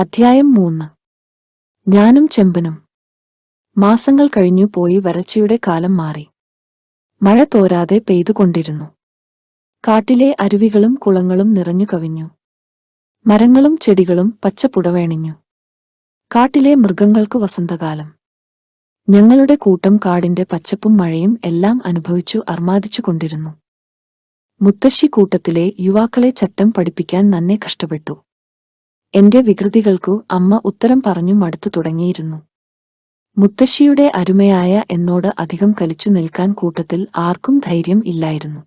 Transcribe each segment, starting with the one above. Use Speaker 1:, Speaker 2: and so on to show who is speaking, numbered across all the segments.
Speaker 1: അധ്യായം മൂന്ന്. ഞാനും ചെമ്പനും. മാസങ്ങൾ കഴിഞ്ഞു പോയി വരൾച്ചയുടെ കാലം മാറി. മഴ തോരാതെ പെയ്തുകൊണ്ടിരുന്നു. കാട്ടിലെ അരുവികളും കുളങ്ങളും നിറഞ്ഞു കവിഞ്ഞു. മരങ്ങളും ചെടികളും പച്ചപ്പുടവേണിഞ്ഞു കാട്ടിലെ മൃഗങ്ങൾക്ക് വസന്തകാലം. ഞങ്ങളുടെ കൂട്ടം കാടിന്റെ പച്ചപ്പും മഴയും എല്ലാം അനുഭവിച്ചു അർമാദിച്ചുകൊണ്ടിരുന്നു മുത്തശ്ശി കൂട്ടത്തിലെ യുവാക്കളെ ചട്ടം പഠിപ്പിക്കാൻ നന്നെ കഷ്ടപ്പെട്ടു. എന്റെ വികൃതികൾക്കു അമ്മ ഉത്തരം പറഞ്ഞു മടുത്തു തുടങ്ങിയിരുന്നു. മുത്തശ്ശിയുടെ അരുമയായ എന്നോട് അധികം കലിച്ചു നിൽക്കാൻ കൂട്ടത്തിൽ ആർക്കും ധൈര്യം ഇല്ലായിരുന്നു.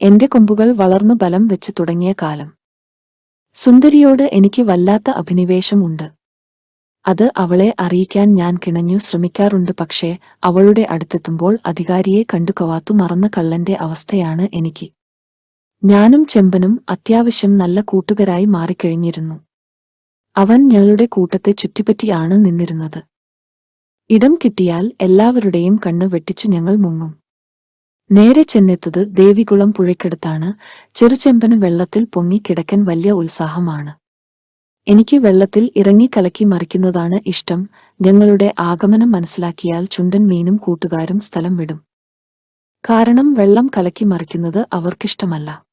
Speaker 1: എന്റെ കൊമ്പുകൾ വളർന്നു ബലം വെച്ച് തുടങ്ങിയ കാലം. സുന്ദരിയോട് എനിക്ക് വല്ലാത്ത അഭിനിവേശമുണ്ട്. അത് അവളെ അറിയിക്കാൻ ഞാൻ കിണഞ്ഞു ശ്രമിക്കാറുണ്ട് പക്ഷേ അവളുടെ അടുത്തെത്തുമ്പോൾ അധികാരിയെ കണ്ടു കവാത്തു മറന്ന കള്ളന്റെ അവസ്ഥയാണ് എനിക്ക്. ഞാനും ചെമ്പനും അത്യാവശ്യം നല്ല കൂട്ടുകാരായി മാറിക്കഴിഞ്ഞിരുന്നു. അവൻ ഞങ്ങളുടെ കൂട്ടത്തെ ചുറ്റിപ്പറ്റിയാണ് നിന്നിരുന്നത്. ഇടം കിട്ടിയാൽ എല്ലാവരുടെയും കണ്ണ് വെട്ടിച്ചു ഞങ്ങൾ മുങ്ങും. നേരെ ചെന്നെത്തത് ദേവികുളം പുഴയ്ക്കടുത്താണ്. ചെറുചെമ്പന് വെള്ളത്തിൽ പൊങ്ങി കിടക്കൻ വലിയ ഉത്സാഹമാണ്. എനിക്ക് വെള്ളത്തിൽ ഇറങ്ങി കലക്കി മറിക്കുന്നതാണ് ഇഷ്ടം. ഞങ്ങളുടെ ആഗമനം മനസ്സിലാക്കിയാൽ ചുണ്ടൻ മീനും കൂട്ടുകാരും സ്ഥലം വിടും. കാരണം വെള്ളം കലക്കി മറിക്കുന്നത് അവർക്കിഷ്ടമല്ല.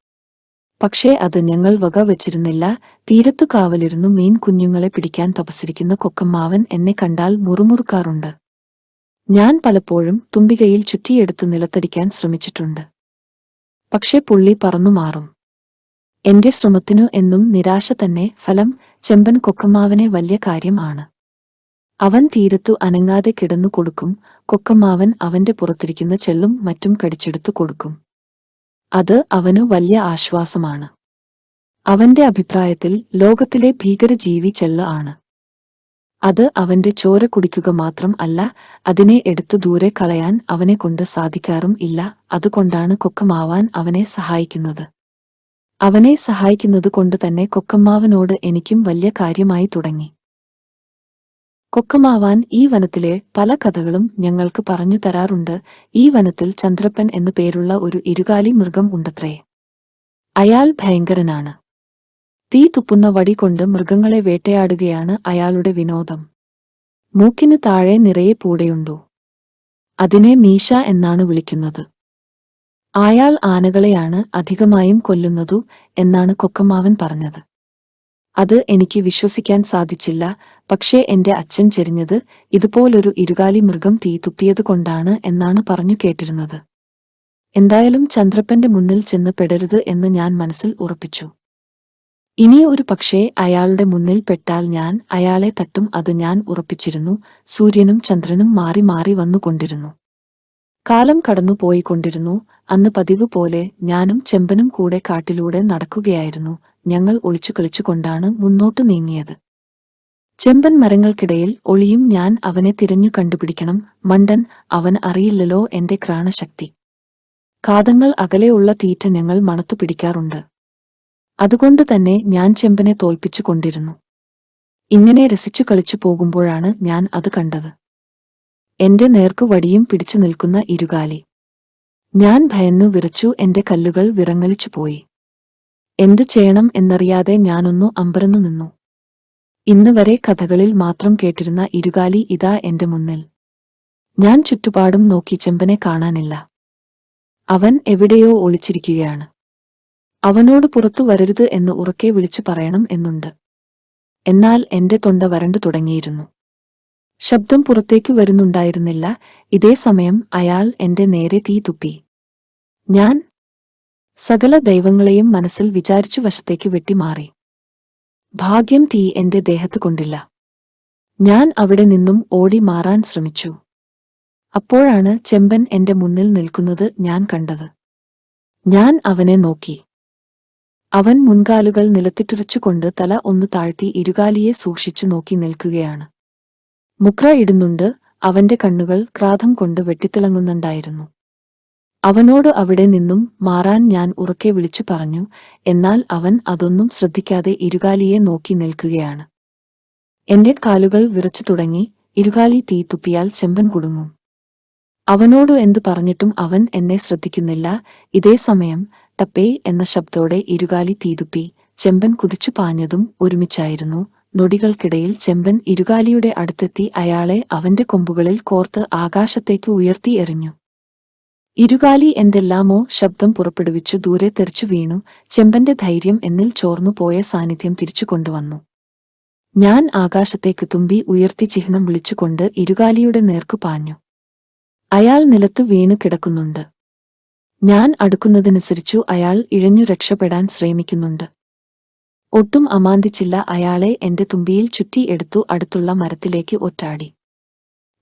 Speaker 1: പക്ഷേ അത് ഞങ്ങൾ വക വെച്ചിരുന്നില്ല. തീരത്തു കാവലിരുന്നു മീൻ കുഞ്ഞുങ്ങളെ പിടിക്കാൻ തപസരിക്കുന്ന കൊക്കമ്മാവൻ എന്നെ കണ്ടാൽ മുറുമുറുക്കാറുണ്ട്. ഞാൻ പലപ്പോഴും തുമ്പികയിൽ ചുറ്റിയെടുത്ത് നിലത്തടിക്കാൻ ശ്രമിച്ചിട്ടുണ്ട്. പക്ഷേ പുള്ളി പറന്നു മാറും. എന്റെ ശ്രമത്തിനു എന്നും നിരാശ തന്നെ ഫലം ചെമ്പൻ കൊക്കമ്മാവനെ വലിയ കാര്യമാണ് അവൻ തീരത്തു അനങ്ങാതെ കിടന്നു കൊടുക്കും. കൊക്കമ്മാവൻ അവന്റെ പുറത്തിരിക്കുന്ന ചെള്ളും മറ്റും കടിച്ചെടുത്തു കൊടുക്കും. അത് അവനു വലിയ ആശ്വാസമാണ്. അവന്റെ അഭിപ്രായത്തിൽ ലോകത്തിലെ ഭീകരജീവി ചെല്ല ആണ്. അത് അവന്റെ ചോര കുടിക്കുക മാത്രം അല്ല അതിനെ എടുത്തു ദൂരെ കളയാൻ അവനെ കൊണ്ട് സാധിക്കാറും ഇല്ല അതുകൊണ്ടാണ് കൊക്കമാവാൻ അവനെ സഹായിക്കുന്നത്. അവനെ സഹായിക്കുന്നത് കൊണ്ട് തന്നെ കൊക്കമ്മാവനോട് എനിക്കും വലിയ കാര്യമായി തുടങ്ങി. കൊക്കമാവാൻ ഈ വനത്തിലെ പല കഥകളും ഞങ്ങൾക്ക് പറഞ്ഞു തരാറുണ്ട്. ഈ വനത്തിൽ ചന്ദ്രപ്പൻ എന്നു പേരുള്ള ഒരു ഇരുകാലി മൃഗം ഉണ്ടത്രേ. അയാൾ ഭയങ്കരനാണ്. തീ തുപ്പുന്ന വടി കൊണ്ട് മൃഗങ്ങളെ വേട്ടയാടുകയാണ് അയാളുടെ വിനോദം. മൂക്കിന് താഴെ നിറയെ പൂടയുണ്ടോ. അതിനെ മീശ എന്നാണ് വിളിക്കുന്നത്. അയാൾ ആനകളെയാണ് അധികമായും കൊല്ലുന്നതു എന്നാണ് കൊക്കമാവൻ പറഞ്ഞത്. അത് എനിക്ക് വിശ്വസിക്കാൻ സാധിച്ചില്ല. പക്ഷേ എന്റെ അച്ഛൻ ചെരിഞ്ഞത് ഇതുപോലൊരു ഇരുകാലി മൃഗം തീ തുപ്പിയതുകൊണ്ടാണ് എന്നാണ് പറഞ്ഞു കേട്ടിരുന്നത്. എന്തായാലും ചന്ദ്രപ്പന്റെ മുന്നിൽ ചെന്ന് പെടരുത് എന്ന് ഞാൻ മനസ്സിൽ ഉറപ്പിച്ചു. ഇനി ഒരു പക്ഷേ അയാളുടെ മുന്നിൽ പെട്ടാൽ ഞാൻ അയാളെ തട്ടും അത് ഞാൻ ഉറപ്പിച്ചിരുന്നു. സൂര്യനും ചന്ദ്രനും മാറി മാറി വന്നുകൊണ്ടിരുന്നു. കാലം കടന്നു പോയിക്കൊണ്ടിരുന്നു അന്ന് പതിവ് പോലെ ഞാനും ചെമ്പനും കൂടെ കാട്ടിലൂടെ നടക്കുകയായിരുന്നു. ഞങ്ങൾ ഒളിച്ചു കളിച്ചുകൊണ്ടാണ് മുന്നോട്ടു നീങ്ങിയത്. ചെമ്പൻ മരങ്ങൾക്കിടയിൽ ഒളിയും ഞാൻ അവനെ തിരഞ്ഞു കണ്ടുപിടിക്കണം. മണ്ടൻ അവൻ അറിയില്ലല്ലോ എന്റെ ക്രാണശക്തി കാതങ്ങൾ അകലെയുള്ള തീറ്റ ഞങ്ങൾ മണത്തു പിടിക്കാറുണ്ട്. അതുകൊണ്ട് തന്നെ ഞാൻ ചെമ്പനെ തോൽപ്പിച്ചു കൊണ്ടിരുന്നു ഇങ്ങനെ രസിച്ചു കളിച്ചു പോകുമ്പോഴാണ് ഞാൻ അത് കണ്ടത്. എന്റെ നേർക്കു വടിയും പിടിച്ചു നിൽക്കുന്ന ഇരുകാലി. ഞാൻ ഭയന്നു വിറച്ചു എന്റെ കല്ലുകൾ വിറങ്ങലിച്ചു പോയി. എന്തു ചെയ്യണം എന്നറിയാതെ ഞാനൊന്നു അമ്പരന്നു നിന്നു. ഇന്ന് വരെ കഥകളിൽ മാത്രം കേട്ടിരുന്ന ഇരുകാലി ഇതാ എന്റെ മുന്നിൽ. ഞാൻ ചുറ്റുപാടും നോക്കി ചെമ്പനെ കാണാനില്ല. അവൻ എവിടെയോ ഒളിച്ചിരിക്കുകയാണ്. അവനോട് പുറത്തു വരരുത് എന്ന് ഉറക്കെ വിളിച്ചു പറയണം എന്നുണ്ട്. എന്നാൽ എന്റെ തൊണ്ട വരണ്ടു തുടങ്ങിയിരുന്നു. ശബ്ദം പുറത്തേക്ക് വരുന്നുണ്ടായിരുന്നില്ല. ഇതേ സമയം അയാൾ എന്റെ നേരെ തീ തുപ്പി. ഞാൻ സകല ദൈവങ്ങളെയും മനസ്സിൽ വിചാരിച്ചു വശത്തേക്ക് വെട്ടിമാറി. ഭാഗ്യം തീ എന്റെ ദേഹത്ത് കൊണ്ടില്ല. ഞാൻ അവിടെ നിന്നും ഓടി മാറാൻ ശ്രമിച്ചു. അപ്പോഴാണ് ചെമ്പൻ എന്റെ മുന്നിൽ നിൽക്കുന്നത് ഞാൻ കണ്ടത്. ഞാൻ അവനെ നോക്കി. അവൻ മുൻകാലുകൾ നിലത്തിട്ടുറച്ചുകൊണ്ട് തല ഒന്ന് താഴ്ത്തി ഇരുകാലിയെ സൂക്ഷിച്ചു നോക്കി നിൽക്കുകയാണ്. മുഖ ഇടുന്നുണ്ട് അവന്റെ കണ്ണുകൾ ക്രാധം കൊണ്ട് വെട്ടിത്തിളങ്ങുന്നുണ്ടായിരുന്നു. അവനോട് അവിടെ നിന്നും മാറാൻ ഞാൻ ഉറക്കെ വിളിച്ചു പറഞ്ഞു എന്നാൽ അവൻ അതൊന്നും ശ്രദ്ധിക്കാതെ ഇരുകാലിയെ നോക്കി നിൽക്കുകയാണ്. എന്റെ കാലുകൾ വിറച്ചു തുടങ്ങി ഇരുകാലി തീ തുപ്പിയാൽ ചെമ്പൻ കുടുങ്ങും. അവനോട് എന്തു പറഞ്ഞിട്ടും അവൻ എന്നെ ശ്രദ്ധിക്കുന്നില്ല. ഇതേ സമയം ടപ്പേ എന്ന ശബ്ദത്തോടെ ഇരുകാലി തീതുപ്പി ചെമ്പൻ കുതിച്ചു പാഞ്ഞതും ഒരുമിച്ചായിരുന്നു. നൊടികൾക്കിടയിൽ ചെമ്പൻ ഇരുകാലിയുടെ അടുത്തെത്തി അയാളെ അവന്റെ കൊമ്പുകളിൽ കോർത്ത് ആകാശത്തേക്ക് ഉയർത്തി എറിഞ്ഞു. ഇരുകാലി എന്തെല്ലാമോ ശബ്ദം പുറപ്പെടുവിച്ചു ദൂരെ തെറിച്ചു വീണു. ചെമ്പന്റെ ധൈര്യം എന്നിൽ ചോർന്നു പോയ സാന്നിധ്യം തിരിച്ചു കൊണ്ടുവന്നു. ഞാൻ ആകാശത്തേക്ക് തുമ്പി ഉയർത്തി ചിഹ്നം വിളിച്ചുകൊണ്ട് ഇരുകാലിയുടെ നേർക്കു പാഞ്ഞു. അയാൾ നിലത്തു വീണു കിടക്കുന്നുണ്ട്. ഞാൻ അടുക്കുന്നതനുസരിച്ചു അയാൾ ഇഴഞ്ഞു രക്ഷപ്പെടാൻ ശ്രമിക്കുന്നുണ്ട്. ഒട്ടും അമാന്തിച്ചില്ല അയാളെ എന്റെ തുമ്പിയിൽ ചുറ്റി എടുത്തു അടുത്തുള്ള മരത്തിലേക്ക് ഒറ്റാടി.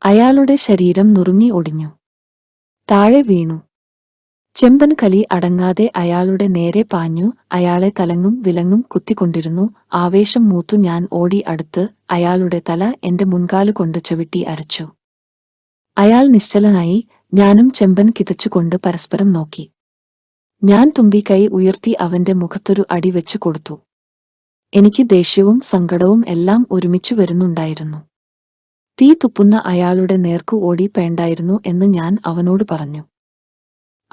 Speaker 1: അയാളുടെ ശരീരം നുറുങ്ങി ഒടിഞ്ഞു. താഴെ വീണു. ചെമ്പൻ കലി അടങ്ങാതെ അയാളുടെ നേരെ പാഞ്ഞു അയാളെ തലങ്ങും വിലങ്ങും കുത്തിക്കൊണ്ടിരുന്നു. ആവേശം മൂത്തു ഞാൻ ഓടി അടുത്ത് അയാളുടെ തല എന്റെ മുൻകാലുകൊണ്ട് ചവിട്ടി അരച്ചു. അയാൾ നിശ്ചലനായി ഞാനും ചെമ്പൻ കിതച്ചുകൊണ്ട് പരസ്പരം നോക്കി. ഞാൻ തുമ്പിക്കൈ ഉയർത്തി അവന്റെ മുഖത്തൊരു അടി വെച്ചു കൊടുത്തു. എനിക്ക് ദേഷ്യവും സങ്കടവും എല്ലാം ഒരുമിച്ചു വരുന്നുണ്ടായിരുന്നു. തീ തുപ്പുന്ന അയാളുടെ നേർക്കു ഓടി പേണ്ടായിരുന്നു എന്ന് ഞാൻ അവനോട് പറഞ്ഞു.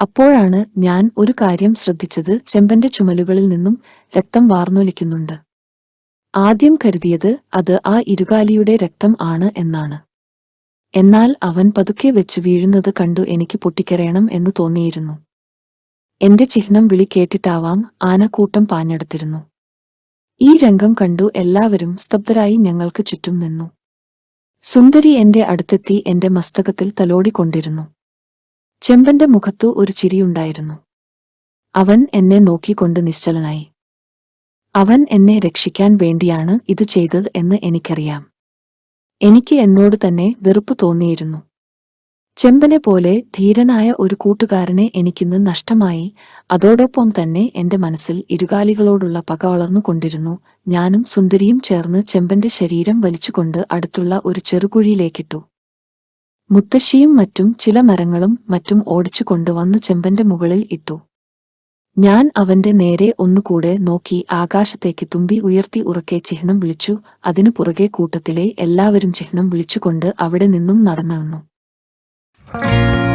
Speaker 1: അപ്പോഴാണ് ഞാൻ ഒരു കാര്യം ശ്രദ്ധിച്ചത് ചെമ്പന്റെ ചുമലുകളിൽ നിന്നും രക്തം വാർന്നൊലിക്കുന്നുണ്ട്. ആദ്യം കരുതിയത് അത് ആ ഇരുകാലിയുടെ രക്തം ആണ് എന്നാണ്. എന്നാൽ അവൻ പതുക്കെ വെച്ച് വീഴുന്നത് കണ്ടു എനിക്ക് പൊട്ടിക്കരയണം എന്ന് തോന്നിയിരുന്നു. എന്റെ ചിഹ്നം വിളി കേട്ടിട്ടാവാം ആനക്കൂട്ടം പാഞ്ഞെടുത്തിരുന്നു. ഈ രംഗം കണ്ടു എല്ലാവരും സ്തബ്ധരായി ഞങ്ങൾക്ക് ചുറ്റും നിന്നു. സുന്ദരി എന്റെ അടുത്തെത്തി എന്റെ മസ്തകത്തിൽ തലോടിക്കൊണ്ടിരുന്നു. ചെമ്പന്റെ മുഖത്തു ഒരു ചിരിയുണ്ടായിരുന്നു. അവൻ എന്നെ നോക്കിക്കൊണ്ട് നിശ്ചലനായി. അവൻ എന്നെ രക്ഷിക്കാൻ വേണ്ടിയാണ് ഇത് ചെയ്തത് എന്ന് എനിക്കറിയാം. എനിക്ക് എന്നോട് തന്നെ വെറുപ്പ് തോന്നിയിരുന്നു. ചെമ്പനെ പോലെ ധീരനായ ഒരു കൂട്ടുകാരനെ എനിക്കിന്ന് നഷ്ടമായി. അതോടൊപ്പം തന്നെ എന്റെ മനസ്സിൽ ഇരുകാലികളോടുള്ള പക വളർന്നുകൊണ്ടിരുന്നു ഞാനും സുന്ദരിയും ചേർന്ന് ചെമ്പന്റെ ശരീരം വലിച്ചുകൊണ്ട് അടുത്തുള്ള ഒരു ചെറുകുഴിയിലേക്കിട്ടു. മുത്തശ്ശിയും മറ്റും ചില മരങ്ങളും മറ്റും ഓടിച്ചു കൊണ്ടുവന്ന് ചെമ്പന്റെ മുകളിൽ ഇട്ടു. ഞാൻ അവന്റെ നേരെ ഒന്നുകൂടെ നോക്കി ആകാശത്തേക്ക് തുമ്പി ഉയർത്തി ഉറക്കെ ചിഹ്നം വിളിച്ചു. അതിനു പുറകെ കൂട്ടത്തിലെ എല്ലാവരും ചിഹ്നം വിളിച്ചുകൊണ്ട് അവിടെ നിന്നും നടന്നു Música